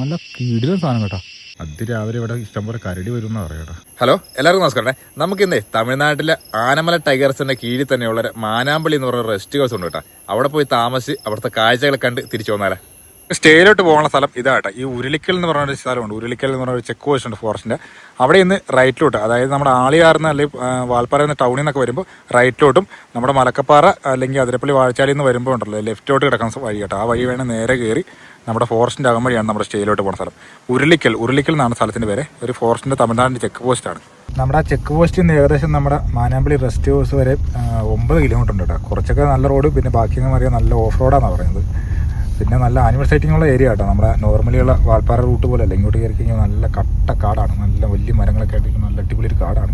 നല്ല കീടിലും സാധനം കേട്ടോ. അത് രാവിലെ ഇവിടെ ഇഷ്ടംപോലെ കരടി വരും എന്നാ പറയാ ഹലോ എല്ലാവർക്കും നമസ്കാരം. നമുക്ക് ഇന്നേ തമിഴ്നാട്ടിലെ ആനമല ടൈഗേഴ്സിന്റെ കീഴിൽ തന്നെയുള്ള ഒരു മാനാമ്പള്ളി എന്ന് പറയുന്ന റെസ്റ്റ് ഹൗസ് ഉണ്ട് കേട്ടോ. അവിടെ പോയി താമസിച്ച് അവിടുത്തെ കാഴ്ചകൾ കണ്ട് തിരിച്ചു വന്നാലേ. സ്റ്റേയിലോട്ട് പോകുന്ന സ്ഥലം ഇതാട്ടെ. ഈ ഉരുളിക്കൽ എന്ന് പറഞ്ഞ ഒരു സ്ഥലമുണ്ട്. ഉരുളിക്കൽ എന്ന് പറഞ്ഞ ഒരു ചെക്ക് പോസ്റ്റ് ഉണ്ട് ഫോറസ്റ്റിന്റെ. അവിടെ ഇന്ന് റൈറ്റിലോട്ട് അതായത് നമ്മുടെ ആളിയാർന്ന് അല്ലെങ്കിൽ വാൽപ്പാറ എന്ന ടൗണിൽ നിന്നൊക്കെ വരുമ്പോൾ റൈറ്റിലോട്ടും നമ്മുടെ മലക്കപ്പാറ അല്ലെങ്കിൽ അതിരപ്പള്ളി വാഴച്ചാലിൽ നിന്ന് വരുമ്പോൾ ഉണ്ടല്ലോ ലെഫ്റ്റിലോട്ട് കിടക്കുന്ന വഴി കേട്ടോ. ആ വഴി വേണം നേരെ കയറി നമ്മുടെ ഫോറസ്റ്റിന്റെ അകം വഴിയാണ് നമ്മുടെ സ്റ്റേയിലോട്ട് പോകുന്ന സ്ഥലം. ഉരുളിക്കൽ ഉരുളിക്കൽ എന്നാണ് സ്ഥലത്തിന്റെ പേര്. ഒരു ഫോറസ്റ്റിന്റെ തമിഴ്നാടിന്റെ ചെക്ക് പോസ്റ്റ് ആണ്. നമ്മുടെ ആ ചെക്ക് പോസ്റ്റിൽ നിന്ന് ഏകദേശം നമ്മുടെ മാനാമ്പള്ളി റെസ്റ്റ് ഹൗസ് വരെ ഒമ്പത് കിലോമീറ്റർ ഉണ്ട് കേട്ടോ. കുറച്ചൊക്കെ നല്ല റോഡ് പിന്നെ ബാക്കി എന്ന് പറയുക നല്ല ഓഫ് റോഡാണെന്നാണ് പറയുന്നത്. പിന്നെ നല്ല ആനിമൽ സൈറ്റിംഗ് ഉള്ള ഏരിയ കേട്ടോ. നമ്മുടെ നോർമലി ഉള്ള വാൽപ്പാറ റൂട്ട് പോലെ അല്ല? ഇങ്ങോട്ട് കയറി കഴിഞ്ഞാൽ നല്ല കട്ട കാടാണ്. നല്ല വലിയ മരങ്ങളൊക്കെ ആയിട്ട് നല്ല അടിപൊളി ഒരു കാടാണ്.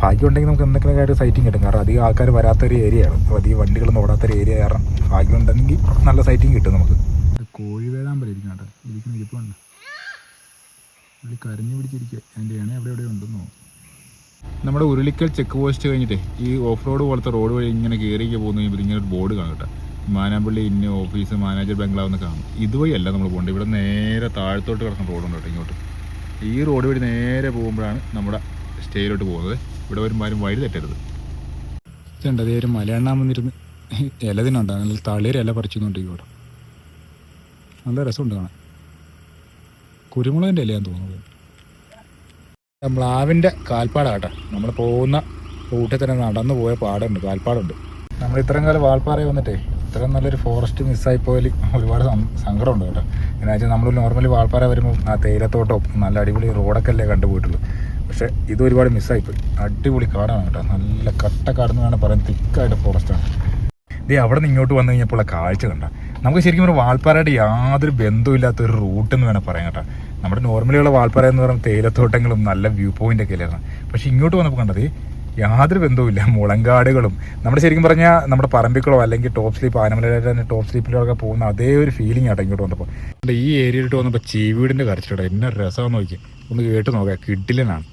ഭാഗ്യം ഉണ്ടെങ്കിൽ നമുക്ക് എന്തെങ്കിലും ആയിട്ട് സൈറ്റിംഗ് കിട്ടും. കാരണം അധികം ആൾക്കാർ വരാത്തൊരു ഏരിയയാണ് അധികം വണ്ടികളൊന്നും ഓടാത്തൊരു ഏരിയ കാരണം ഭാഗ്യം ഉണ്ടെങ്കിൽ നല്ല സൈറ്റിംഗ് കിട്ടും നമുക്ക്. കോഴി പോലെ ഇരിക്കണം കേട്ടോ. ഇരിക്കുന്ന ഇരിപ്പുണ്ട് പുള്ളി കരഞ്ഞു പിടിച്ചിരിക്കുക എന്റെ ഇണ എവിടെ എവിടെ ഉണ്ടെന്നോ നമ്മുടെ ഉരുളിക്കൽ ചെക്ക് പോസ്റ്റ് കഴിഞ്ഞിട്ട് ഈ ഓഫ് റോഡ് പോലത്തെ റോഡ് വഴി ഇങ്ങനെ കയറിയൊക്കെ പോകുന്ന കഴിയുമ്പോൾ ഇങ്ങനെ ഒരു ബോർഡ് കാണും കേട്ടോ. മാനാമ്പള്ളി ഇന്ന ഓഫീസ് മാനേജർ ബംഗ്ലാവ് കാണും. ഇതുവഴിയല്ല നമ്മൾ പോകേണ്ടത്. ഇവിടെ നേരെ താഴത്തോട്ട് കിടക്കുന്ന റോഡുണ്ട് കേട്ടോ ഇങ്ങോട്ട്. ഈ റോഡ് വഴി നേരെ പോകുമ്പോഴാണ് നമ്മുടെ സ്റ്റേയിലോട്ട് പോകുന്നത്. ഇവിടെ വരുമ്പോൾ ആരും വഴി തെറ്റരുത്. ഇതുണ്ട് അതേ ഒരു മലയണ്ണാൻ വന്നിരുന്ന്. ഇല തിന്നുണ്ട് നല്ല തളിയൊരു ഇല ഇവിടെ നല്ല രസമുണ്ട് കാണാൻ. കുരുമുളകിന്റെ ഇലയാന്ന് തോന്നുന്നത് മ്ലാവിന്റെ കാൽപ്പാടാട്ടോ നമ്മൾ പോകുന്ന റൂട്ടിൽ തന്നെ നടന്നു പോയ പാടുണ്ട് കാൽപ്പാടുണ്ട്. നമ്മൾ ഇത്രയും കാലം വാൾപ്പാറയിൽ വന്നിട്ടേ ഇത്രയും നല്ലൊരു ഫോറസ്റ്റ് മിസ്സായി പോയാൽ ഒരുപാട് സങ്കടമുണ്ട് കേട്ടോ. എന്നാ വെച്ചാൽ നമ്മൾ നോർമലി വാൾപ്പാറ വരുമ്പോൾ ആ തേയിലത്തോട്ടവും നല്ല അടിപൊളി റോഡൊക്കെ അല്ലേ കണ്ടുപോയിട്ടുള്ളൂ. പക്ഷെ ഇത് ഒരുപാട് മിസ്സായിപ്പോയി അടിപൊളി കാടാണ് കേട്ടോ. നല്ല കട്ട കാടെന്ന് വേണം പറയാൻ തിക്കായിട്ട് ഫോറസ്റ്റാണ് ദേ അവിടെ നിന്ന് ഇങ്ങോട്ട് വന്നു കഴിഞ്ഞപ്പോൾ കാഴ്ച കണ്ട. നമുക്ക് ശരിക്കും ഒരു വാൾപ്പാറയുടെ യാതൊരു ബന്ധമില്ലാത്ത ഒരു റൂട്ട് എന്ന് വേണം പറയാം കേട്ടോ. നമ്മുടെ നോർമലി ഉള്ള വാൾപ്പാറ എന്ന് പറയുമ്പോൾ തേയിലത്തോട്ടങ്ങളും നല്ല വ്യൂ പോയിന്റ് ഒക്കെ അല്ലായിരുന്നു പക്ഷെ ഇങ്ങോട്ട് വന്നപ്പോൾ കണ്ടത് യാതൊരു ബന്ധവുമില്ല. മുളങ്കാടുകളും. നമ്മുടെ ശരിക്കും പറഞ്ഞാൽ നമ്മുടെ പറമ്പിക്കളോ അല്ലെങ്കിൽ ടോപ്പ് സ്ലീപ്പ് ആനമലയുടെ തന്നെ ടോപ്പ് സ്ലീപ്പിലൊക്കെ പോകുന്ന അതേ ഒരു ഫീലിംഗ് ആട്ടോ ഇങ്ങോട്ട് വന്നപ്പോൾ അല്ല ഈ ഏരിയയിലോട്ട് വന്നപ്പോൾ ചീവീടിന്റെ കരച്ചിട്ട് എന്നെ രസമാണെന്ന് നോക്കി ഒന്ന് കേട്ട് നോക്കാം. കിഡിലനാണ്.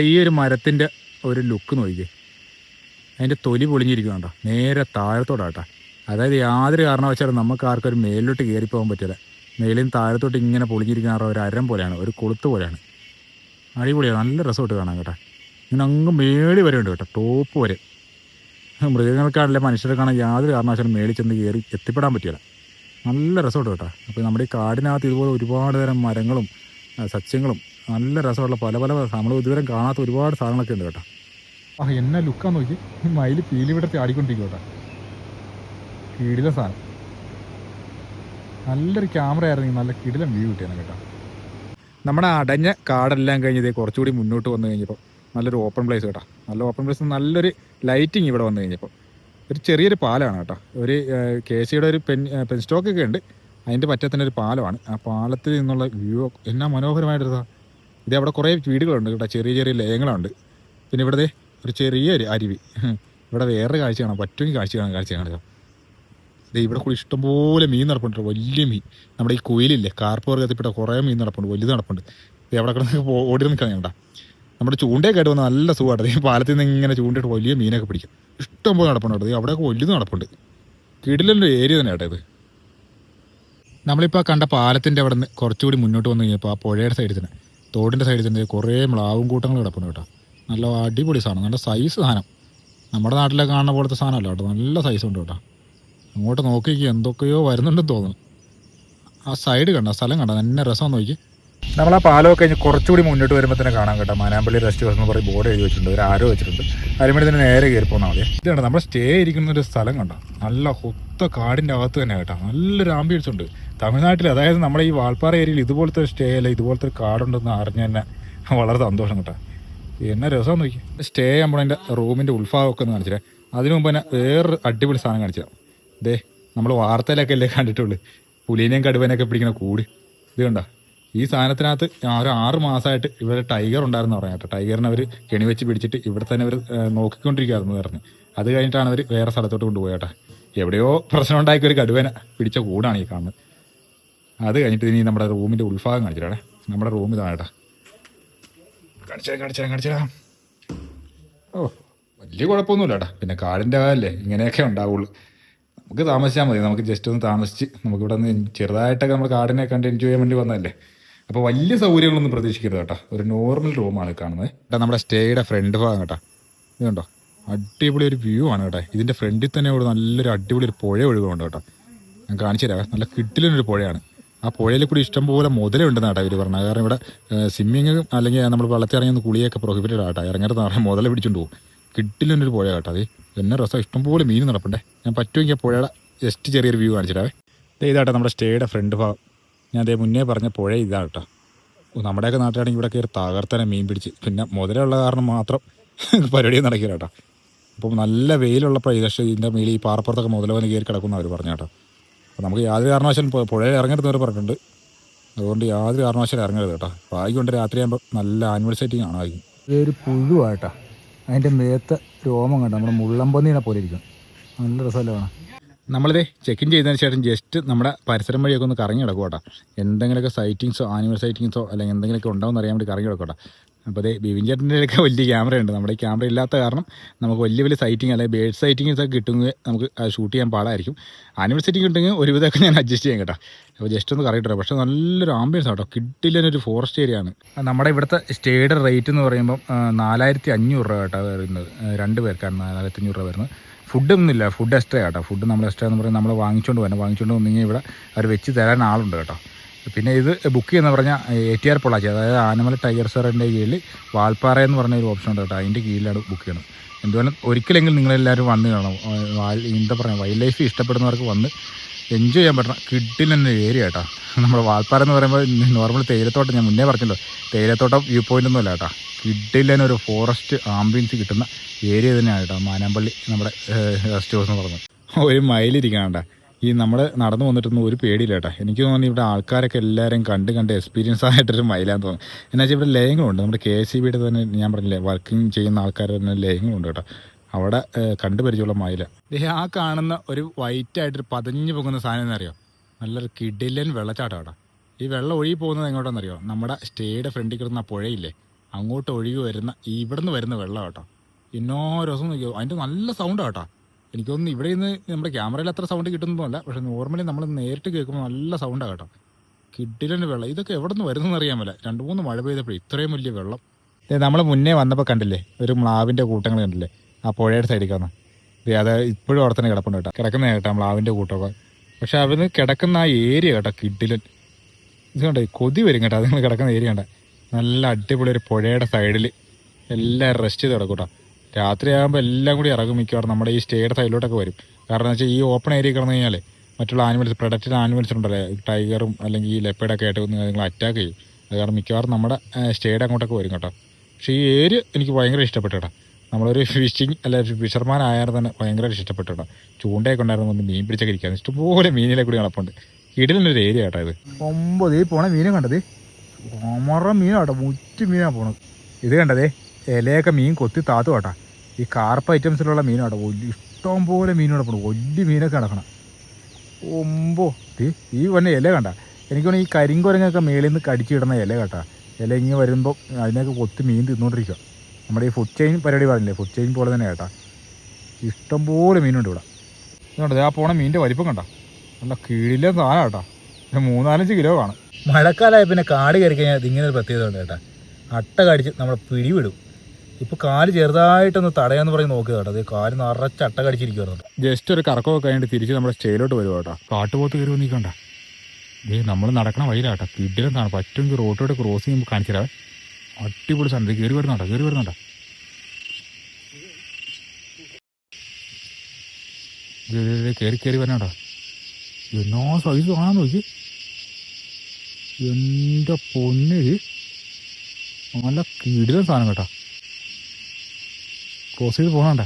ഈ ഒരു മരത്തിന്റെ ഒരു ലുക്ക് നോക്കിക്കേ. അതിന്റെ തൊലി പൊളിഞ്ഞിരിക്കുകണ്ട നേരെ താഴത്തോടാട്ടാ. അതായത് യാതൊരു കാരണവശാലും നമുക്ക് ആർക്കും ഒരു മേലിലോട്ട് കയറി പോകാൻ പറ്റില്ല. മേലിൽ താഴത്തോട്ട് ഇങ്ങനെ പൊളിഞ്ഞിരിക്കുന്ന ഒരു അരം പോലെയാണ് ഒരു കൊളുത്ത് പോലെയാണ്. അടിപൊളിയാണ് നല്ല റിസോർട്ട് കാണാൻ കേട്ടോ. ഇങ്ങനെ അങ്ങ് മേളി വരെ ഉണ്ട് കേട്ടോ ടോപ്പ് വരെ. മൃഗങ്ങൾക്കാണല്ലേ മനുഷ്യർക്കാണെങ്കിൽ യാതൊരു കാരണവശാലും മേളിൽ ചെന്ന് കയറി എത്തിപ്പെടാൻ പറ്റില്ല. നല്ല റിസോർട്ട് കേട്ടോ. അപ്പോൾ നമ്മുടെ ഈ കാടിനകത്ത് ഇതുപോലെ ഒരുപാട് തരം മരങ്ങളും സസ്യങ്ങളും നല്ല രസമുള്ള പല പല നമ്മൾ ഇതുവരെ കാണാത്ത ഒരുപാട് സാധനങ്ങളൊക്കെ ഉണ്ട് കേട്ടോ. ആ എന്നെ ലുക്കാ നോക്കി. ഈ മയിൽ പീലി വിടർത്തി ആടിക്കൊണ്ടിരിക്കും കേട്ടോ കിടില സാധനം. നല്ലൊരു ക്യാമറ ആയിരുന്നെങ്കിൽ നല്ല കിടിലം വ്യൂ കിട്ടിയാണ് കേട്ടോ. നമ്മുടെ അടഞ്ഞ കാടെല്ലാം കഴിഞ്ഞത് കുറച്ചുകൂടി മുന്നോട്ട് വന്നു കഴിഞ്ഞപ്പോൾ നല്ലൊരു ഓപ്പൺ പ്ലേസ് കേട്ടോ. നല്ല ഓപ്പൺ പ്ലേസ് നല്ലൊരു ലൈറ്റിംഗ് ഇവിടെ വന്നു കഴിഞ്ഞപ്പോൾ. ഒരു ചെറിയൊരു പാലമാണ് കേട്ടോ. ഒരു കെ സിയുടെ ഒരു പെൻ പെൻ സ്റ്റോക്കൊക്കെ ഉണ്ട്. അതിന്റെ പറ്റത്തിന്റെ ഒരു പാലമാണ്. ആ പാലത്തിൽ നിന്നുള്ള വ്യൂ എന്നാ മനോഹരമായിട്ടുള്ളതാണ് ഇത് അവിടെ കുറേ വീടുകളുണ്ട് കേട്ടോ. ചെറിയ ചെറിയ ലയങ്ങളുണ്ട്. പിന്നെ ഇവിടുത്തെ ഒരു ചെറിയൊരു അരുവി. ഇവിടെ വേറെ കാഴ്ച കാണാം. പറ്റുമെങ്കിൽ കാഴ്ച കാണാൻ കാഴ്ച കാണാം ദേ ഇവിടെ കൂടി ഇഷ്ടംപോലെ മീൻ നടപ്പുണ്ട് വലിയ മീൻ. നമ്മുടെ ഈ കുയിലില്ലേ കാർപ്പ് വർഗത്തിൽപ്പെട്ട കുറേ മീൻ നടപ്പുണ്ട് വലുത് നടപ്പുണ്ട്. എവിടെ അവിടെ കിടന്ന് ഓടി നിൽക്കാൻ കണ്ട നമ്മുടെ ചൂണ്ടയൊക്കെ ആയിട്ട് വന്ന് നല്ല സുഖമാണ് ഈ പാലത്തിൽ നിന്ന് ഇങ്ങനെ ചൂണ്ടയിട്ട് വലിയ മീനൊക്കെ പിടിക്കും. ഇഷ്ടംപോലെ നടപ്പുണ്ട് കേട്ടോ. അവിടെയൊക്കെ വലുത് നടപ്പുണ്ട്. കിടിലന്റെ ഏരിയ തന്നെ കേട്ടോ ഇത്. നമ്മളിപ്പോൾ കണ്ട പാലത്തിന്റെ അവിടെ നിന്ന് കുറച്ചുകൂടി മുന്നോട്ട് വന്നു കഴിഞ്ഞപ്പോൾ ആ പുഴയുടെ സൈഡിൽ തന്നെ തോടിന്റെ സൈഡിൽ തന്നെ കുറേ മ്ലാവും കൂട്ടങ്ങൾ കിടപ്പുണ്ട് കേട്ടോ. നല്ല അടിപൊളി സാധനം. നല്ല സൈസ് സാധനം. നമ്മുടെ നാട്ടിലൊക്കെ കാണുന്ന പോലത്തെ സാധനമല്ല കേട്ടോ. നല്ല സൈസ് ഉണ്ട് കേട്ടോ. അങ്ങോട്ട് നോക്കി എന്തൊക്കെയോ വരുന്നുണ്ടെന്ന് തോന്നുന്നു. ആ സൈഡ് കണ്ട? സ്ഥലം കണ്ട? നല്ല രസം നോക്കി നമ്മൾ ആ പാലമൊക്കെ കഴിഞ്ഞ് കുറച്ചുകൂടി മുന്നോട്ട് വരുമ്പോൾ തന്നെ കാണാൻ കേട്ടോ. മാനാമ്പള്ളി റെസ്റ്റ് ഹൗസ് എന്ന് പറയും ബോർഡ് എഴുതി വെച്ചിട്ടുണ്ട്. ഒരു ആരോ വെച്ചിട്ടുണ്ട്. അതിനുവേണ്ടി തന്നെ നേരെ കയറി പോന്നാൽ മതി. ഇത് കണ്ടോ? നമ്മൾ സ്റ്റേ ഇരിക്കുന്ന ഒരു സ്ഥലം കണ്ടോ? നല്ല കൊത്ത കാടിന്റെ അകത്ത് തന്നെ കേട്ടോ. നല്ലൊരു ആംബിയൻസ് ഉണ്ട്. തമിഴ്നാട്ടിൽ അതായത് നമ്മുടെ ഈ വാൾപ്പാറ ഏരിയയിൽ ഇതുപോലത്തെ സ്റ്റേ അല്ല ഇതുപോലത്തെ ഒരു കാടുണ്ടെന്ന് അറിഞ്ഞ് തന്നെ വളരെ സന്തോഷം കേട്ടോ. എന്നെ രസം നോക്കി. സ്റ്റേ ചെയ്യുമ്പോൾ എന്റെ റൂമിന്റെ ഉത്ഭാവമൊക്കെ ഒന്ന് കാണിച്ചില്ലേ അതിനു മുമ്പ് തന്നെ വേറൊരു അടിപൊളി സാധനം കാണിച്ചു തരാം ദേ നമ്മൾ വാർത്തയിലൊക്കെ അല്ലേ കണ്ടിട്ടുള്ളൂ. പുലിനെയും കടുവനെയൊക്കെ പിടിക്കുന്ന കൂട്. ഇത് കണ്ടോ? ഈ സാധനത്തിനകത്ത് ഒരു ആറ് മാസമായിട്ട് ഇവരെ ടൈഗർ ഉണ്ടായിരുന്നു പറയാം കേട്ടോ. ടൈഗറിനെ അവർ കെണി വെച്ച് പിടിച്ചിട്ട് ഇവിടെ തന്നെ അവർ നോക്കിക്കൊണ്ടിരിക്കുകയായിരുന്നു പറഞ്ഞു. അത് കഴിഞ്ഞിട്ടാണ് അവർ വേറെ സ്ഥലത്തോട്ട് കൊണ്ടുപോയേട്ടാ എവിടെയോ പ്രശ്നം ഉണ്ടാക്കിയ ഒരു കടുവനെ പിടിച്ച കൂടാണ് ഈ കാണുന്നത്. അത് കഴിഞ്ഞിട്ട് ഇനി നമ്മുടെ റൂമിന്റെ ഉത്ഭാഗം കാണിച്ചിട്ടാണ് നമ്മുടെ റൂം ഇതാണ് കേട്ടോ. കാണിച്ചാൽ കാണിച്ചാൽ ഓ വലിയ കുഴപ്പമൊന്നുമില്ല ഏട്ടാ പിന്നെ കാടിന്റെ അല്ലേ ഇങ്ങനെയൊക്കെ ഉണ്ടാവുള്ളൂ. നമുക്ക് താമസിച്ചാൽ മതി. നമുക്ക് ജസ്റ്റ് ഒന്ന് താമസിച്ച് നമുക്കിവിടെ നിന്ന് ചെറുതായിട്ടൊക്കെ നമ്മൾ കാടിനെ കണ്ട് എൻജോയ് ചെയ്യാൻ വേണ്ടി വന്നതല്ലേ. അപ്പോൾ വലിയ സൗകര്യങ്ങളൊന്നും പ്രതീക്ഷിക്കരുത് കേട്ടോ. ഒരു നോർമൽ റൂമാണ് കാണുന്നത്. കേട്ടോ നമ്മുടെ സ്റ്റേയുടെ ഫ്രണ്ട് ഭാഗം കേട്ടോ. ഇത് കണ്ടോ? അടിപൊളി ഒരു വ്യൂ ആണ് കേട്ടോ. ഇതിന്റെ ഫ്രണ്ടിൽ തന്നെ ഇവിടെ നല്ലൊരു അടിപൊളി ഒരു പുഴ ഒഴുകുന്നുണ്ട് കേട്ടോ. ഞാൻ കാണിച്ചു തരാം. നല്ല കിട്ടിലൊരു പുഴയാണ്. ആ പുഴയിൽ കൂടി ഇഷ്ടംപോലെ മുതലുണ്ടെന്ന് കേട്ടോ ഇവർ പറഞ്ഞത്. കാരണം ഇവിടെ സ്വിമ്മിങ് അല്ലെങ്കിൽ നമ്മൾ വെള്ളത്തിൽ ഇറങ്ങി കുളിയൊക്കെ പ്രൊഹിബിറ്റഡ് ആട്ടോ. ഇറങ്ങരുത് നാളെ മുതല പിടിച്ചുകൊണ്ട് പോകും കിട്ടിലൊരു പുഴ കേട്ടോ അത്. എന്നെ രസം ഇഷ്ടം പോലെ മീൻ നടപ്പുണ്ടേ. ഞാൻ പറ്റുമെങ്കിൽ പുഴയുടെ ജസ്റ്റ് ചെറിയൊരു വ്യൂ കാണിച്ചിട്ടാവേ ഇതാട്ടോ നമ്മുടെ സ്റ്റേയുടെ ഫ്രണ്ട് ഭാഗം. ഞാൻ അതേ മുന്നേ പറഞ്ഞ പുഴ ഇതാണ് കേട്ടോ നമ്മുടെയൊക്കെ നാട്ടിലാണെങ്കിൽ ഇവിടെ കയറി തകർത്തനെ മീൻ പിടിച്ച്. പിന്നെ മുതലുള്ള കാരണം മാത്രം പരിപാടി നടക്കില്ല കേട്ടോ അപ്പം നല്ല വെയിലുള്ളപ്പോൾ പക്ഷേ ഇതിന്റെ മേളിൽ ഈ പാറപ്പുറത്തൊക്കെ മുതലവന് കയറി കിടക്കുന്ന അവർ പറഞ്ഞു കേട്ടോ. അപ്പോൾ നമുക്ക് യാതൊരു കാരണവശാലും പുഴയിൽ ഇറങ്ങരുത് വരെ പറഞ്ഞിട്ടുണ്ട്. അതുകൊണ്ട് യാതൊരു കാരണവശാലും ഇറങ്ങരുത് കേട്ടോ. അപ്പോൾ ആയിക്കൊണ്ട് രാത്രി രാത്രിയാകുമ്പോൾ നല്ല ആനുവൽ സെറ്റിംഗ് ആയി. ഒരു പുഴുവാട്ടാ അതിന്റെ മേത്ത രോമം കണ്ട? നമ്മുടെ മുള്ളമ്പന്നീനെ പോലെ ഇരിക്കും. നല്ല രസമല്ലേ നമ്മളിത് നമ്മളിതേ ചെക്ക് ഇൻ ചെയ്തതിന് ശേഷം ജസ്റ്റ് നമ്മുടെ പരിസരം വഴിയൊക്കെ ഒന്ന് കറങ്ങി കിടക്കും കേട്ടോ. എന്തെങ്കിലുമൊക്കെ സൈറ്റിങ്സോ ആനിമൽ സൈറ്റിങ്സോ അല്ലെങ്കിൽ എന്തെങ്കിലുമൊക്കെ ഉണ്ടാവും അറിയാൻ വേണ്ടി കറങ്ങി കിടക്കും കേട്ടോ. അപ്പോൾ അതേ ബിവിൻ ചേട്ടന്റെയൊക്കെ വലിയ ക്യാമറ ഉണ്ട് നമ്മുടെ ക്യാമറ ഇല്ലാത്ത കാരണം നമുക്ക് വലിയ വലിയ സൈറ്റിംഗ് അല്ലെങ്കിൽ ബേഡ് സൈറ്റിങ്സ് ഒക്കെ കിട്ടുമെങ്കിൽ നമുക്ക് ഷൂട്ട് ചെയ്യാൻ പാടായിരിക്കും. ആനിമൽ സൈറ്റിംഗ് കിട്ടുമെങ്കിൽ ഒരുവിധമൊക്കെ ഞാൻ അഡ്ജസ്റ്റ് ചെയ്യാം കേട്ടോ. അപ്പോൾ ജസ്റ്റ് ഒന്ന് കറിയിട്ടോ പക്ഷേ നല്ലൊരു ആംബിയൻസ് കേട്ടോ കിട്ടില്ലൊരു ഫോറസ്റ്റ് ഏരിയ ആണ്. നമ്മുടെ ഇവിടുത്തെ സ്റ്റേയുടെ റേറ്റ് എന്ന് പറയുമ്പോൾ നാലായിരത്തി അഞ്ഞൂറ് രൂപ കേട്ടോ വരുന്നത്. രണ്ട് പേർക്കാണ് നാലായിരത്തി അഞ്ഞൂറ് രൂപ വരുന്നത്. ഫുഡ് ഒന്നുമില്ല ഫുഡ് എക്സ്ട്രാ കേട്ടോ ഫുഡ് നമ്മൾ എക്സ്ട്രാ എന്ന് പറയുന്നത് നമ്മൾ വാങ്ങിച്ചുകൊണ്ട് വരണം. വാങ്ങിച്ചുകൊണ്ട് വന്നു കഴിഞ്ഞാൽ ഇവിടെ അവർ വെച്ച് തരാൻ ആളുണ്ട് കേട്ടോ. പിന്നെ ഇത് ബുക്ക് ചെയ്യുന്ന പറഞ്ഞാൽ എ ടി ആർ പൊള്ളാച്ചി അതായത് ആനമല ടൈഗർ സാറിന്റെ കീഴിൽ വാൽപ്പാറ എന്ന് പറഞ്ഞ ഒരു ഓപ്ഷൻ ഉണ്ട് കേട്ടോ. അതിന്റെ കീഴിലാണ് ബുക്ക് ചെയ്യണം എന്തുകൊണ്ടും ഒരിക്കലെങ്കിലും നിങ്ങളെല്ലാവരും വന്ന് കാണണം. എന്താ പറയുക വൈൽഡ് ലൈഫ് ഇഷ്ടപ്പെടുന്നവർക്ക് വന്ന് എൻജോയ് ചെയ്യാൻ പറ്റണം. കിഡിലെന്ന ഏരിയ കേട്ടോ. നമ്മൾ വാൽപ്പാറ എന്ന് പറയുമ്പോൾ നോർമൽ തേയിലത്തോട്ടം ഞാൻ മുന്നേ പറഞ്ഞല്ലോ. തേയിലത്തോട്ടം വ്യൂ പോയിന്റ് ഒന്നുമല്ല കേട്ടോ. കിഡിലൊരു ഫോറസ്റ്റ് ആംബിയൻസ് കിട്ടുന്ന ഏരിയ തന്നെയാണ് കേട്ടോ. മാനാമ്പള്ളി നമ്മുടെ റെസ്റ്റ് ഹൗസ് എന്ന് പറഞ്ഞത്. ഒരു മയിലിരിക്കാണ്ട ഈ നമ്മൾ നടന്നു വന്നിട്ടൊന്നും ഒരു പേടിയില്ല കേട്ടോ. എനിക്ക് തോന്നുന്നു ഇവിടെ ആൾക്കാരൊക്കെ എല്ലാവരും കണ്ട് കണ്ട് എക്സ്പീരിയൻസ് ആയിട്ടൊരു മൈലാന്ന് തോന്നുന്നു എന്നാ വെച്ചാൽ ഇവിടെ ലയങ്ങളുണ്ട് നമ്മുടെ കെ സി ബിയുടെ തന്നെ ഞാൻ പറഞ്ഞില്ലേ വർക്കിംഗ് ചെയ്യുന്ന ആൾക്കാർ തന്നെ ലയങ്ങളുണ്ട് കേട്ടോ. അവിടെ കണ്ടുപരിചയമുള്ള മൈല ആ കാണുന്ന ഒരു വൈറ്റ് ആയിട്ടൊരു പതഞ്ഞു പോകുന്ന സാധനം എന്നറിയോ? നല്ലൊരു കിടിലൻ വെള്ളച്ചാട്ടം കേട്ടോ. ഈ വെള്ളം ഒഴുകി പോകുന്നത് എങ്ങോട്ടാണെന്നറിയോ നമ്മുടെ സ്റ്റേയുടെ ഫ്രണ്ടിൽ കിടന്ന പുഴയില്ലേ? അങ്ങോട്ട് ഒഴുകി വരുന്ന ഇവിടുന്ന് വരുന്ന വെള്ളം കേട്ടോ. ഇന്നോ രസം നോക്കിയോ? അതിന്റെ നല്ല സൗണ്ട് കേട്ടോ. എനിക്ക് തോന്നുന്നു ഇവിടെ നിന്ന് നമ്മുടെ ക്യാമറയിൽ അത്ര സൗണ്ട് കിട്ടുന്നതല്ല പക്ഷെ നോർമലി നമ്മൾ നേരിട്ട് കേൾക്കുമ്പോൾ നല്ല സൗണ്ടാണ് കേട്ടോ. കിഡിലിന്റെ വെള്ളം. ഇതൊക്കെ എവിടെ നിന്ന് വരുന്നതെന്ന് അറിയാൻ പറ്റില്ല രണ്ട് മൂന്ന് മഴ പെയ്തപ്പോൾ ഇത്രയും വലിയ വെള്ളം. നമ്മൾ മുന്നേ വന്നപ്പോൾ കണ്ടില്ലേ? ഒരു മ്ലാവിന്റെ കൂട്ടങ്ങൾ കണ്ടില്ലേ? ആ പുഴയുടെ സൈഡിൽ ദേ അത് ഇപ്പോഴും അവിടെ തന്നെ കിടപ്പുണ്ട് കേട്ടോ. കിടക്കുന്ന കേട്ടോ മ്ലാവിന്റെ കൂട്ടമൊക്കെ പക്ഷെ അവന് കിടക്കുന്ന ആ ഏരിയ കേട്ടോ കിഡിലൻ ഇത് കണ്ടേ? കൊതി വരും കേട്ടോ. അത് നിങ്ങൾ കിടക്കുന്ന ഏരിയ കണ്ട? നല്ല അടിപൊളി ഒരു പുഴയുടെ സൈഡിൽ എല്ലാവരും റെസ്റ്റ് ചെയ്ത് കിടക്കും കേട്ടോ. രാത്രിയാകുമ്പോൾ എല്ലാം കൂടി ഇറങ്ങും മിക്കവാറും. നമ്മുടെ ഈ സ്റ്റേയുടെ സൈഡിലോട്ടൊക്കെ വരും. കാരണം എന്ന് വെച്ചാൽ ഈ ഓപ്പൺ ഏരിയ കിടന്നു കഴിഞ്ഞാൽ മറ്റുള്ള ആനിമൽസ് പ്രൊഡക്റ്റഡ് ആനിമൽസ് ഉണ്ടല്ലേ ടൈഗറും അല്ലെങ്കിൽ ഈ ലെപ്പേഡൊക്കെ ആയിട്ട് വന്ന് നിങ്ങൾ അറ്റാക്ക് ചെയ്യും. അത് കാരണം മിക്കവാറും നമ്മുടെ സ്റ്റേയുടെ അങ്ങോട്ടൊക്കെ വരും കേട്ടോ. പക്ഷേ ഈ ഏരിയ എനിക്ക് ഭയങ്കര ഇഷ്ടപ്പെട്ടു കേട്ടോ. നമ്മളൊരു ഫിഷിങ് അല്ല ഫിഷർമാൻ ആയാലും തന്നെ ഭയങ്കര ഇഷ്ടപ്പെട്ടു കേട്ടോ. ചൂണ്ടയൊക്കെ ഉണ്ടായിരുന്നു ഒന്ന് മീൻ പിടിച്ചൊക്കെ ഇരിക്കാൻ ഇഷ്ടംപോലെ മീനിലെ കൂടി നടപ്പുണ്ട് ഒരു ഏരിയ കേട്ടോ ഇത്. ഒമ്പത് ഈ പോണ മീനും കണ്ടത്? ഒമറ മീനാട്ടോ മുറ്റി മീനാണ് പോണത്. ഇത് കണ്ടതേ ഇലയൊക്കെ മീൻ കൊത്തി താത്തു കേട്ടാ. ഈ കാർപ്പ് ഐറ്റംസിലുള്ള മീനാട്ടോ വലിയ ഇഷ്ടം പോലെ മീൻ കിടക്കണം വലിയ മീനൊക്കെ കിടക്കണം ഒമ്പോ. ഈ വന്ന ഇല കണ്ട. എനിക്ക് ഈ കരിങ്കുരങ്ങൊക്കെ മേളിൽ നിന്ന് കടിച്ചിടുന്ന ഇല കേട്ടാ. ഇല ഇങ്ങനെ വരുമ്പോൾ അതിനൊക്കെ കൊത്തി മീൻ തിന്നുകൊണ്ടിരിക്കുക നമ്മുടെ ഈ ഫുഡ് ചെയിൻ പരിപാടി പറഞ്ഞില്ലേ? ഫുഡ് ചെയിൻ പോലെ തന്നെ കേട്ടാ. ഇഷ്ടംപോലെ മീനുണ്ട് ഇവിടെ. ഇതുകൊണ്ട് ആ പോണ മീനിന്റെ വലിപ്പം കണ്ട. നല്ല കീഴിലെ സാധനം കേട്ടാ. മൂന്നാലഞ്ച് കിലോ കാണും. മഴക്കാലമായ പിന്നെ കാട് കയറി കഴിഞ്ഞാൽ ഇതിങ്ങനെ ഒരു പ്രത്യേകത ഉണ്ട് കേട്ടാ. അട്ട കടിച്ച് നമ്മളെ പിടിവിടും. ഇപ്പൊ കാൽ ചെറുതായിട്ടൊന്ന് തടയാന്ന് പറഞ്ഞ് നോക്കുക കേട്ടോ. അത് കാൽ നിറച്ച് അട്ട കടിച്ചിരിക്കുവായിരുന്നു. ജസ്റ്റ് ഒരു കറക്കമൊക്കെ കഴിഞ്ഞിട്ട് തിരിച്ച് നമ്മുടെ സ്റ്റേയിലോട്ട് വരുവാ കേട്ടോ. കാട്ടുപോത്ത് കയറി നീക്കണ്ട ഏ നമ്മൾ നടക്കണ വഴിയിലാട്ടോ കിഡിലെന്താണ് പറ്റുമെങ്കിൽ റോഡിലൂടെ ക്രോസ് ചെയ്യുമ്പോൾ കാണിച്ചു അടിപൊളി സാധനം. കയറി വരുന്നുണ്ടോ? കയറി വരുന്നുണ്ടോ? കയറി കയറി വരണോ എന്നോ സൈസ് കാണാൻ നോക്കി. എന്റെ പൊന്നിൽ നല്ല കിടിലൻ സാധനം കേട്ടോ. ക്രോസ് ചെയ്ത് പോകണണ്ട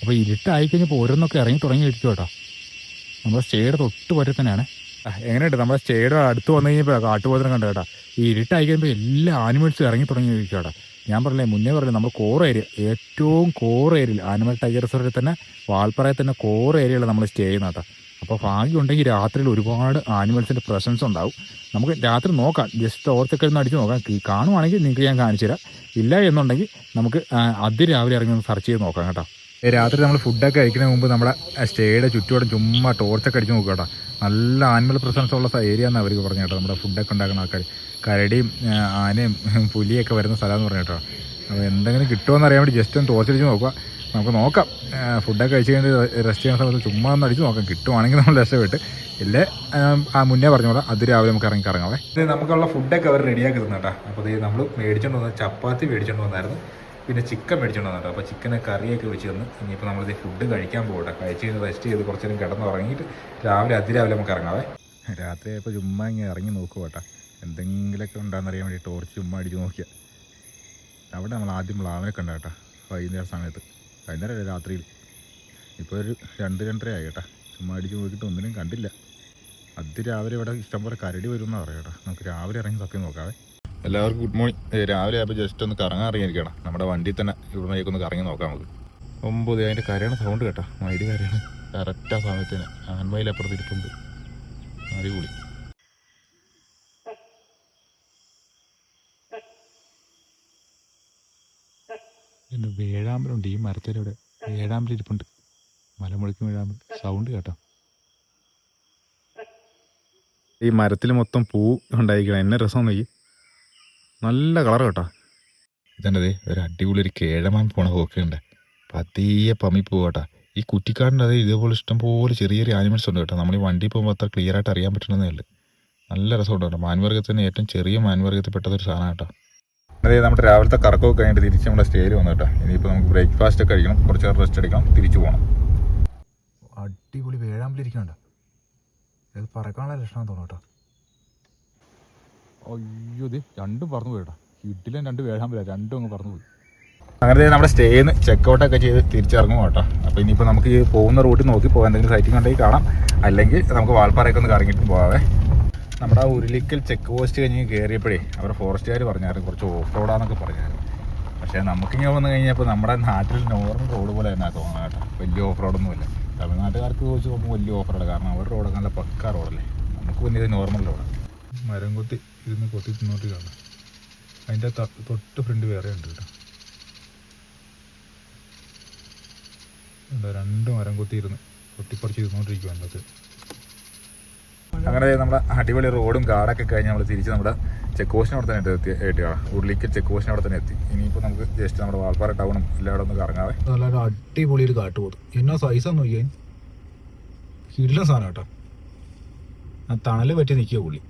അപ്പോൾ ഇരുട്ടായി കഴിഞ്ഞപ്പോൾ ഓരോന്നൊക്കെ ഇറങ്ങി തുടങ്ങി ഇരിക്കും കേട്ടോ. നമ്മുടെ സ്റ്റേയുടെ തൊട്ട് പറ്റി തന്നെയാണ്. എങ്ങനെയുണ്ട്? നമ്മുടെ സ്റ്റേയുടെ അടുത്ത് വന്നു കഴിഞ്ഞപ്പോൾ കാട്ടുപോത്തിനെ കണ്ടു കേട്ടോ. ഈ ഇരുട്ടായി കഴിയുമ്പോൾ എല്ലാ ആനിമൽസും ഇറങ്ങി തുടങ്ങി ഇരിക്കും കേട്ടോ. ഞാൻ പറഞ്ഞില്ലേ മുന്നേ പറഞ്ഞില്ല നമ്മൾ കോർ ഏരിയ ഏറ്റവും കോർ ഏരിയയിൽ ആനിമൽ ടൈഗർ റിസോർട്ടിൽ തന്നെ വാൽപ്പറയിൽ തന്നെ കോർ ഏരിയയിൽ നമ്മൾ സ്റ്റേ ചെയ്യുന്നത് കേട്ടോ. അപ്പോൾ ഭാഗ്യം ഉണ്ടെങ്കിൽ രാത്രിയിൽ ഒരുപാട് ആനിമൽസിന്റെ പ്രസൻസ് ഉണ്ടാവും. നമുക്ക് രാത്രി നോക്കാം. ജസ്റ്റ് ഓർത്തൊക്കെ ഒന്ന് അടിച്ച് നോക്കാം. കാണുവാണെങ്കിൽ നിങ്ങൾക്ക് ഞാൻ കാണിച്ചു തരാം. ഇല്ല എന്നുണ്ടെങ്കിൽ നമുക്ക് അതി രാവിലെ ഇറങ്ങി ഒന്ന് സെർച്ച് ചെയ്ത് നോക്കാം കേട്ടോ. രാത്രി നമ്മൾ ഫുഡൊക്കെ കഴിക്കുന്ന മുമ്പ് നമ്മുടെ സ്റ്റേയുടെ ചുറ്റുപാടും ചുമ്മാ ടോർച്ചൊക്കെ അടിച്ച് നോക്കുക കേട്ടോ. നല്ല ആനിമൽ പ്രസൻസ് ഉള്ള ഏരിയ എന്നാണ് അവർക്ക് പറഞ്ഞു കേട്ടോ. നമ്മുടെ ഫുഡൊക്കെ ഉണ്ടാക്കുന്ന ആൾക്കാർ കരടിയും ആനയും പുലിയൊക്കെ വരുന്ന സ്ഥലമെന്ന് പറഞ്ഞു കേട്ടോ. അപ്പോൾ എന്തെങ്കിലും കിട്ടുമോ അറിയാൻ വേണ്ടി ജസ്റ്റ് ഒന്ന് ടോർച്ച് അടിച്ച് നോക്കുക. നമുക്ക് നോക്കാം. ഫുഡൊക്കെ കഴിച്ച് കഴിഞ്ഞ് റെസ്റ്റ് ചെയ്യുന്ന സമയത്ത് ചുമ്മാ ഒന്ന് അടിച്ച് നോക്കാം. കിട്ടുവാണെങ്കിൽ നമ്മൾ രക്ഷപ്പെട്ട്. ഇല്ലേ? ആ, മുന്നേ പറഞ്ഞ പോലെ അത് രാവിലെ നമുക്ക് ഇറങ്ങി കറങ്ങാവേ ഇത് നമുക്കുള്ള ഫുഡൊക്കെ അവർ റെഡിയാക്കി തന്നേട്ടാ. അപ്പോൾ ഇത് നമ്മൾ മേടിച്ചുകൊണ്ട് വന്നത് ചപ്പാത്തി മേടിച്ചുകൊണ്ട് വന്നായിരുന്നു. പിന്നെ ചിക്കൻ മേടിച്ചുകൊണ്ട് വന്നിട്ടോ അപ്പോൾ ചിക്കനെ കറിയൊക്കെ വെച്ച് തന്ന്. ഇനിയിപ്പോൾ നമ്മളിത് ഫുഡ് കഴിക്കാൻ പോകട്ടെ കഴിച്ച് കഴിഞ്ഞ് റെസ്റ്റ് ചെയ്ത് കുറച്ച് നേരം കിടന്ന് ഉറങ്ങിയിട്ട് രാവിലെ അതിരാവിലെ നമുക്ക് ഇറങ്ങാവേ രാത്രി ഇപ്പോൾ ചുമ്മാ ഇങ്ങനെ ഇറങ്ങി നോക്കുക കേട്ടോ എന്തെങ്കിലുമൊക്കെ ഉണ്ടാകുന്നറിയാൻ വേണ്ടി ടോർച്ച് ചുമ്മാ അടിച്ച് നോക്കിയാൽ അവിടെ നമ്മൾ ആദ്യം മ്ലാവിനെ കണ്ട വൈകുന്നേരം സമയത്ത്. വൈകുന്നേരം രാത്രിയിൽ. ഇപ്പോൾ ഒരു രണ്ട് രണ്ടര ആയി ചുമ്മാ അടിച്ച് നോക്കിയിട്ട് ഒന്നിനും കണ്ടില്ല. അത് രാവിലെ ഇവിടെ ഇഷ്ടംപോലെ കരടി വരും എന്നാണ് പറയാം കേട്ടോ. നമുക്ക് രാവിലെ ഇറങ്ങി തപ്പി നോക്കാവേ. എല്ലാവർക്കും ഗുഡ് മോർണിംഗ്. രാവിലെ ആയപ്പോൾ ജസ്റ്റ് ഒന്ന് കറങ്ങാൻ ഇറങ്ങിയിരിക്കണം നമ്മുടെ വണ്ടി തന്നെ ഇവിടെ ഒന്ന് കറങ്ങി നോക്കാം നമുക്ക്. ഒമ്പത് അതിന്റെ കരയാണ് സൗണ്ട് കേട്ടോ. മൈഡി കരയാണ്. കറക്റ്റ് ആ സമയത്തിന്. ആൺമയിൽ അപ്പുറത്ത് ഇരിപ്പുണ്ട്. അടിപൊളി. എന്റെ വേഴാമ്പലുണ്ട്. ഈ മരത്തിലൂടെ വേഴാമ്പലിരിപ്പുണ്ട് മലമുഴക്കും വേഴാമ്പൽ സൗണ്ട് കേട്ടോ. ഈ മരത്തിൽ മൊത്തം പൂ ഉണ്ടായിരിക്കണം. എന്നെ രസം നോക്കി. നല്ല കളർ കേട്ടോ. ഇതേ ഒരു അടിപൊളി ഒരു കേഴമാൻ പോണ പോക്കുണ്ട് പതിയെ പമ്മി കേട്ടോ. ഈ കുറ്റിക്കാടിന്റെ അതേ ഇതേപോലെ ഇഷ്ടംപോലെ ചെറിയ ചെറിയ ആനിമൽസ് ഉണ്ട് കേട്ടോ. നമ്മൾ ഈ വണ്ടി പോകുമ്പോൾ അത്ര ക്ലിയർ ആയിട്ട് അറിയാൻ പറ്റണമെന്നേ ഉള്ളൂ. നല്ല രസമുണ്ട് കേട്ടോ. മാൻവർഗത്തിന് ഏറ്റവും ചെറിയ മാൻവർഗത്തിൽ പെട്ടതൊരു സാധനം കേട്ടോ. അതെ നമ്മുടെ രാവിലത്തെ കറക്കമൊക്കെ കഴിഞ്ഞിട്ട് തിരിച്ച് നമ്മുടെ സ്റ്റേയിൽ വന്നു കേട്ടോ. ഇനിയിപ്പോൾ നമുക്ക് ബ്രേക്ക്ഫാസ്റ്റ് ഒക്കെ കഴിക്കണം. കുറച്ച് നേരം റെസ്റ്റ് എടുക്കാം തിരിച്ചു പോകണം അടിപൊളി വേഴാമ്പലിരിക്കണ്ട ഇത് പറക്കാനുള്ള ലക്ഷണം തോന്നും കേട്ടോ. അയ്യോ ഇത് രണ്ടും പറന്നു പോയി കേട്ടോ. ഇഡിലും രണ്ട് വേഴാമ്പല. രണ്ടും അങ്ങ് പറന്നു പോയി. അങ്ങനെ നമ്മുടെ സ്റ്റേന്ന് ചെക്കൗട്ട് ഒക്കെ ചെയ്ത് തിരിച്ചിറങ്ങും കേട്ടോ. അപ്പോൾ ഇനിയിപ്പോൾ നമുക്ക് ഈ പോകുന്ന റൂട്ടിൽ നോക്കി പോകാൻ എന്തെങ്കിലും സൈറ്റിംഗ് ഉണ്ടെങ്കിൽ കാണാം. അല്ലെങ്കിൽ നമുക്ക് വാൾപ്പാറയൊക്കെ ഒന്ന് കറങ്ങിയിട്ട് പോകാവേ നമ്മുടെ ഉരുളിക്കൽ ചെക്ക് പോസ്റ്റ് കഴിഞ്ഞ് കയറിയപ്പോഴേ അവർ ഫോറസ്റ്റുകാർ പറഞ്ഞായിരുന്നു കുറച്ച് ഓഫ് റോഡാന്നൊക്കെ പറഞ്ഞായിരുന്നു. പക്ഷേ നമുക്കിങ്ങനെ വന്നു കഴിഞ്ഞപ്പോൾ നമ്മുടെ നാട്ടിൽ നോർമൽ റോഡ് പോലെ തന്നെ തോന്നുന്നത് കേട്ടോ. വലിയ ഓഫ് റോഡൊന്നുമില്ല തമിഴ്നാട്ടുകാർക്ക് ചോദിച്ച് നോക്കുമ്പോൾ വലിയ ഓഫ് റോഡ് കാരണം അവരുടെ റോഡ് നല്ല പക്ക റോഡല്ലേ നമുക്ക് ഇത് നോർമൽ റോഡാണ് മരം കൊത്തി ഇരുന്ന് കൊത്തി തിന്നോട്ട് കാണാം അതിന്റെ തൊട്ട് ഫ്രണ്ട് വേറെ ഉണ്ട് കേട്ടോ. എന്താ രണ്ട് മരം കൊത്തി ഇരുന്ന് കൊത്തിപ്പറിച്ച് ഇരുന്നോണ്ടിരിക്കുക അതിന്റെ അങ്ങനെ നമ്മുടെ അടിപൊളി റോഡും കാടൊക്കെ കഴിഞ്ഞ് നമ്മൾ തിരിച്ച് നമ്മുടെ ചെക്ക് പോസ്റ്റിന് അവിടെ തന്നെ എത്തി എത്തി ഉരുളിക്കൽ ചെക്ക് പോസ്റ്റിന് അവിടെ തന്നെ എത്തി. ഇനിയിപ്പോൾ നമുക്ക് ജസ്റ്റ് നമ്മുടെ വാൾപ്പാറ ടൗണും എല്ലാം അവിടെ ഒന്ന് കറങ്ങാതെ നല്ല അടിപൊളി ഒരു കാട്ടുപോത്ത് എന്നാ സൈസാന്ന് നോക്കിയാൽ ഇല്ല. സാധനം കേട്ടോ. ആ തണൽ പറ്റി നിൽക്കുക പുള്ളി.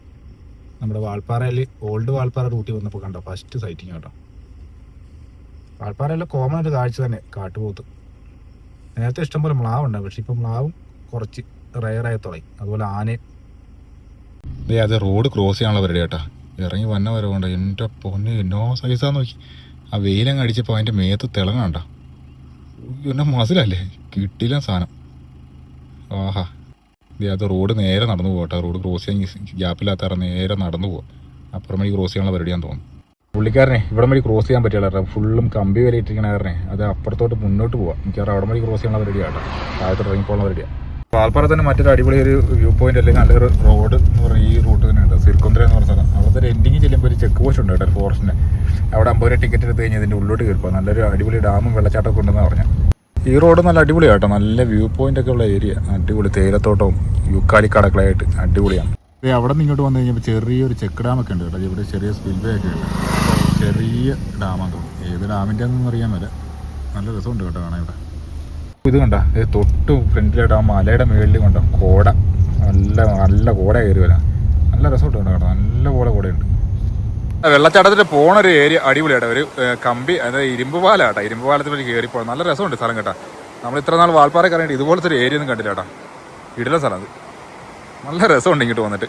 നമ്മുടെ വാൾപ്പാറയിൽ ഓൾഡ് വാൾപ്പാറ റൂട്ടിൽ വന്നപ്പോൾ കണ്ടോ? ഫസ്റ്റ് സൈറ്റിങ് കേട്ടോ. വാൾപ്പാറയിലെ കോമൺ ഒരു കാഴ്ച തന്നെ കാട്ടുപോത്ത് നേരത്തെ ഇഷ്ടംപോലെ മ്ലാവ് ഉണ്ടാവും പക്ഷെ ഇപ്പം മ്ലാവും കുറച്ച് റയറായി തുടങ്ങി. അതുപോലെ ആനയും ദേ അത് റോഡ് ക്രോസ് ചെയ്യാനുള്ള പരിപാടി കേട്ടാ. ഇറങ്ങി വന്ന വരെ കൊണ്ട് എന്റെ പൊന്ന് എന്നോ സൈസാന്ന് നോക്കി. ആ വെയിലങ്ങ് അടിച്ചപ്പോൾ അതിന്റെ മേത്ത് തിളങ്ങണ്ട എന്നെ മസിലല്ലേ? കിട്ടില്ല സാധനം. ആഹാ. ദേ അത് റോഡ് നേരെ നടന്നു പോകട്ടെ റോഡ് ക്രോസ് ചെയ്യാൻ ഗ്യാപ്പില്ലാത്ത നേരെ നടന്നു പോകും അപ്പുറം വഴി ക്രോസ് ചെയ്യാനുള്ള പരിപാടിയാന്ന് തോന്നുന്നു. പുള്ളിക്കാരനെ ഇവിടെ വഴി ക്രോസ് ചെയ്യാൻ പറ്റില്ല ഫുള്ളും കമ്പി വരെ ഇട്ടിരിക്കണ അത് അപ്പുറത്തോട്ട് മുന്നോട്ട് പോവാം. മിക്കവാറും അവിടെ വഴി ക്രോസ് ചെയ്യാനുള്ള പരിപാടിയാണ് താഴത്തോട്ട് ഇറങ്ങിപ്പോകുന്ന പരിപാടിയാണ് പാൽപ്പാറ തന്നെ മറ്റൊരു അടിപൊളി ഒരു വ്യൂ പോയിന്റ് അല്ലെങ്കിൽ നല്ലൊരു റോഡ് എന്ന് പറഞ്ഞ ഈ റൂട്ട് തന്നെ ഉണ്ട്. സിർക്കുന്തര എന്ന് പറഞ്ഞ സ്ഥലം. അവിടുത്തെ എൻഡിങ് ചെല്ലുമ്പോൾ ഒരു ചെക്ക് പോസ്റ്റ് ഉണ്ട് കേട്ടോ ഫോറസ്റ്റിന് അവിടെ അമ്പത് രൂപ ടിക്കറ്റ് എടുത്ത് കഴിഞ്ഞാൽ ഇതിന്റെ ഉള്ളിലോട്ട് കയറിപ്പോൾ നല്ലൊരു അടിപൊളി ഡാമും വെള്ളച്ചാട്ടമൊക്കെ ഉണ്ടെന്ന് പറഞ്ഞു. ഈ റോഡ് നല്ല അടിപൊളിയാണ് കേട്ടോ. നല്ല വ്യൂ പോയിന്റ് ഒക്കെ ഉള്ള ഏരിയ അടിപൊളി തേയിലത്തോട്ടവും യുക്കാലി കടക്കളായിട്ട് അടിപൊളിയാണ്. അവിടെ നിന്ന് ഇങ്ങോട്ട് വന്നു കഴിഞ്ഞപ്പോൾ ചെറിയൊരു ചെക്ക് ഡാമൊക്കെ ഉണ്ട് കേട്ടോ. ഇവിടെ ചെറിയ സ്പിൽവേ ഒക്കെ ഉണ്ട്. ചെറിയ ഡാമാണ് തോന്നുന്നു. ഏത് ഡാമിന്റെ ഒന്നും അറിയാൻ വരെ നല്ല രസമുണ്ട് കേട്ടോ കാണാൻ ഇവിടെ. ഇത് കണ്ട ഇത് തൊട്ട് ഫ്രണ്ടിലായിട്ട് ആ മലയുടെ മുകളിൽ കണ്ട കോട. നല്ല നല്ല കോട കയറി വരാം നല്ല രസമുണ്ട് കണ്ടോ കേട്ടോ നല്ല പോലെ കോടയുണ്ട്. വെള്ളച്ചാട്ടത്തിൽ പോണ ഒരു ഏരിയ അടിപൊളിയാട്ടോ ഒരു കമ്പി അതായത് ഇരുമ്പ് പാലാട്ടോ. ഇരുമ്പ് പാലത്തിൽ വഴി കയറി പോകണം നല്ല രസമുണ്ട് സ്ഥലം കേട്ടോ. നമ്മൾ ഇത്ര നാൾ വാൽപ്പാറ കറിയിട്ട് ഇതുപോലത്തെ ഒരു ഏരിയ ഒന്നും കണ്ടില്ല കേട്ടോ ഇടുന്ന സ്ഥലം അത്. നല്ല രസമുണ്ട് ഇങ്ങോട്ട് വന്നിട്ട്.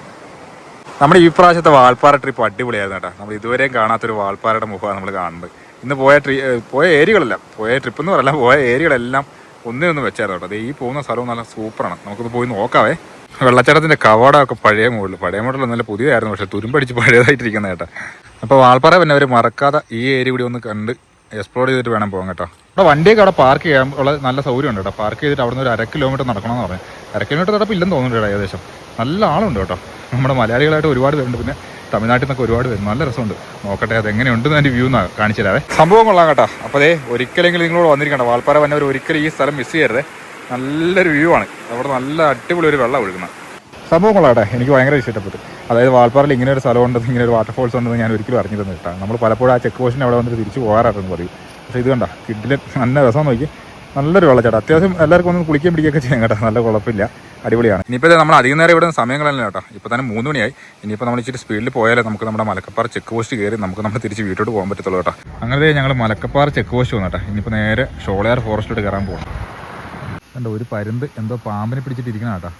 നമ്മുടെ ഈ പ്രാവശ്യത്തെ വാൾപ്പാറ ട്രിപ്പ് അടിപൊളിയായിരുന്നു കേട്ടോ നമ്മൾ ഇതുവരെയും കാണാത്തൊരു വാൽപ്പാറയുടെ മുഖമാണ് നമ്മൾ കാണുന്നത്. ഇന്ന് പോയ ട്രി പോയ ഏരിയകളെല്ലാം പോയ ട്രിപ്പ് എന്ന് പറയല്ല പോയ ഏരിയകളെല്ലാം ഒന്നേ ഒന്ന് വെച്ചായിരുന്നു കേട്ടോ. ഈ പോകുന്ന സ്ഥലവും നല്ല സൂപ്പറാണ്. നമുക്കൊന്ന് പോയി നോക്കാവേ. വെള്ളച്ചാട്ടത്തിന്റെ കവാടമൊക്കെ പഴയ മോഡൽ പഴയ മോഡൽ നല്ല പുതിയതായിരുന്നു പക്ഷെ തുരുമ്പടിച്ച് പഴയതായിട്ടിരിക്കുന്ന കേട്ടോ. അപ്പോൾ വാൾപ്പാറ പിന്നെ അവർ മറക്കാതെ ഈ ഏരിയ കൂടി ഒന്ന് കണ്ട് എക്സ്പ്ലോർ ചെയ്തിട്ട് വേണം പോകാൻ കേട്ടോ. ഇവിടെ വണ്ടിയൊക്കെ അവിടെ പാർക്ക് ചെയ്യാൻ ഉള്ള നല്ല സൗകര്യം ഉണ്ട് കേട്ടോ. പാർക്ക് ചെയ്തിട്ട് അവിടെ നിന്ന് ഒരു അര കിലോമീറ്റർ നടക്കണമെന്ന് പറഞ്ഞു. അര കിലോമീറ്റർ നടപ്പം ഇല്ലെന്ന് തോന്നുന്നുണ്ട് ഏകദേശം. നല്ല ആളുണ്ട് കേട്ടോ. നമ്മുടെ മലയാളികളായിട്ട് ഒരുപാട് പേരുണ്ട്. പിന്നെ തമിഴ്നാട്ടിൽ നിന്നൊക്കെ ഒരുപാട് വരുന്നു. നല്ല രസമുണ്ട്. നോക്കട്ടെ അത് എങ്ങനെയുണ്ടെന്ന് എന്റെ വ്യൂ എന്നാണ് കാണിച്ചു തരാവേ. സംഭവം കൊള്ളാം കേട്ടോ. അപ്പോൾ അതേ ഒരിക്കലെങ്കിലും നിങ്ങളോട് വന്നിരിക്കണം വാൽപ്പാറ വന്നവർ ഒരിക്കലും ഈ സ്ഥലം മിസ് ചെയ്യരുത്. നല്ലൊരു വ്യൂ ആണ്. അവിടെ നല്ല അടിപൊളി ഒരു വെള്ളം ഒഴുകുന്നത് സംഭവം കൊള്ളാട്ടെ എനിക്ക് ഭയങ്കര ഇഷ്ടപ്പെട്ടു. അതായത് വാൽപ്പാറയിൽ ഇങ്ങനെ ഒരു സ്ഥലം ഉണ്ടെന്ന് ഇങ്ങനെ ഒരു വാട്ടർഫോൾസ് ഉണ്ടെന്ന് ഞാൻ ഒരിക്കലും അറിഞ്ഞിരുന്നു കേട്ടോ. നമ്മൾ പലപ്പോഴും ആ ചെക്ക് പോസ്റ്റിന് അവിടെ വന്നിട്ട് തിരിച്ച് പോകാറായിരുന്നു പറയും പക്ഷേ ഇത് കണ്ട കിഡിലെ നല്ല രസം നോക്കി. നല്ലൊരു വെള്ളച്ചാട്ടം. അത്യാവശ്യം എല്ലാവർക്കും ഒന്ന് കുളിക്കുകയും പിടിക്കുകയൊക്കെ ചെയ്യാം കേട്ടോ. നല്ല കുഴപ്പമില്ല. അടിപൊളിയാണ്. ഇനിയിപ്പോൾ നമ്മൾ അധികം നേരം ഇവിടെ സമയങ്ങളല്ല കേട്ടോ. ഇപ്പോൾ തന്നെ മൂന്ന് മണിയായി. ഇനിയിപ്പോൾ നമ്മൾ ഇച്ചിരി സ്പീഡിൽ പോയാലേ നമുക്ക് നമ്മുടെ മലക്കപ്പാറ ചെക്ക് പോസ്റ്റ് കയറി നമുക്ക് നമ്മൾ തിരിച്ച് വീട്ടിലോട്ട് പോകാൻ പറ്റത്തുള്ളൂ കേട്ടോ. അങ്ങനെ ഞങ്ങൾ മലക്കപ്പാറ ചെക്ക് പോസ്റ്റ് വന്നു കേട്ടോ. ഇനിയിപ്പോൾ നേരെ ഷോളയാർ ഫോറസ്റ്റിലോട്ട് കയറാൻ പോകണം കണ്ടോ ഒരു പരുന്ത് എന്തോ പാമ്പിനെ പിടിച്ചിട്ടിരിക്കണം കേട്ടോ.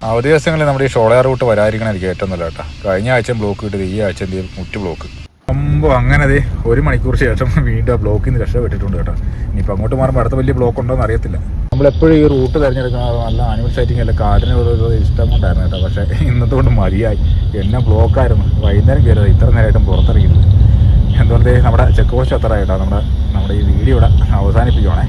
അവധി ദിവസങ്ങളിൽ നമ്മുടെ ഈ ഷോളയാർ റൂട്ട് വരാതിരിക്കണമായിരിക്കും ഏറ്റവും നല്ല കേട്ടോ. കഴിഞ്ഞ ആഴ്ച ബ്ലോക്ക് കിട്ടിയത് ഈ ആഴ്ച എന്ത് ചെയ്യും? മുറ്റ് ബ്ലോക്ക് അമ്പോ അങ്ങനെ അതെ ഒരു മണിക്കൂർ ശേഷം വീണ്ടും ആ ബ്ലോക്കിൽ നിന്ന് രക്ഷപ്പെട്ടിട്ടുണ്ട് കേട്ടോ. ഇനിയിപ്പോൾ അങ്ങോട്ട് മാറുമ്പോൾ അടുത്ത വലിയ ബ്ലോക്ക് ഉണ്ടോ എന്ന് അറിയത്തില്ല. നമ്മളെപ്പോഴും ഈ റൂട്ട് തിരഞ്ഞെടുക്കുന്നത് നല്ല ആനിമൽ സൈറ്റിംഗ് അല്ല കാടിന് ഇഷ്ടം കൊണ്ടായിരുന്നു കേട്ടോ. പക്ഷേ ഇന്നത്തെ കൊണ്ട് മതിയായി. എന്നെ ബ്ലോക്കായിരുന്നു വൈകുന്നേരം കയറിയത്. ഇത്ര നേരമായിട്ടും പുറത്തിറങ്ങിയിരുന്നു എന്തുകൊണ്ടേ നമ്മുടെ ചെക്ക് പോസ്റ്റ് എത്ര കേട്ടോ. നമ്മുടെ നമ്മുടെ ഈ വീഡിയോ ഇവിടെ അവസാനിപ്പിക്കുവാണേ.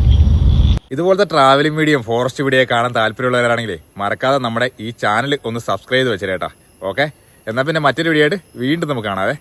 ഇതുപോലത്തെ ട്രാവലിംഗ് വീഡിയോ ഫോറസ്റ്റ് വീഡിയോ കാണാൻ താല്പര്യമുള്ളവരാണെങ്കിലേ മറക്കാതെ നമ്മുടെ ഈ ചാനൽ ഒന്ന് സബ്സ്ക്രൈബ് ചെയ്ത് വെച്ചേട്ടാ ഓക്കെ എന്നാൽ പിന്നെ മറ്റൊരു വീഡിയോ ആയിട്ട് വീണ്ടും നമുക്ക് കാണാവേ.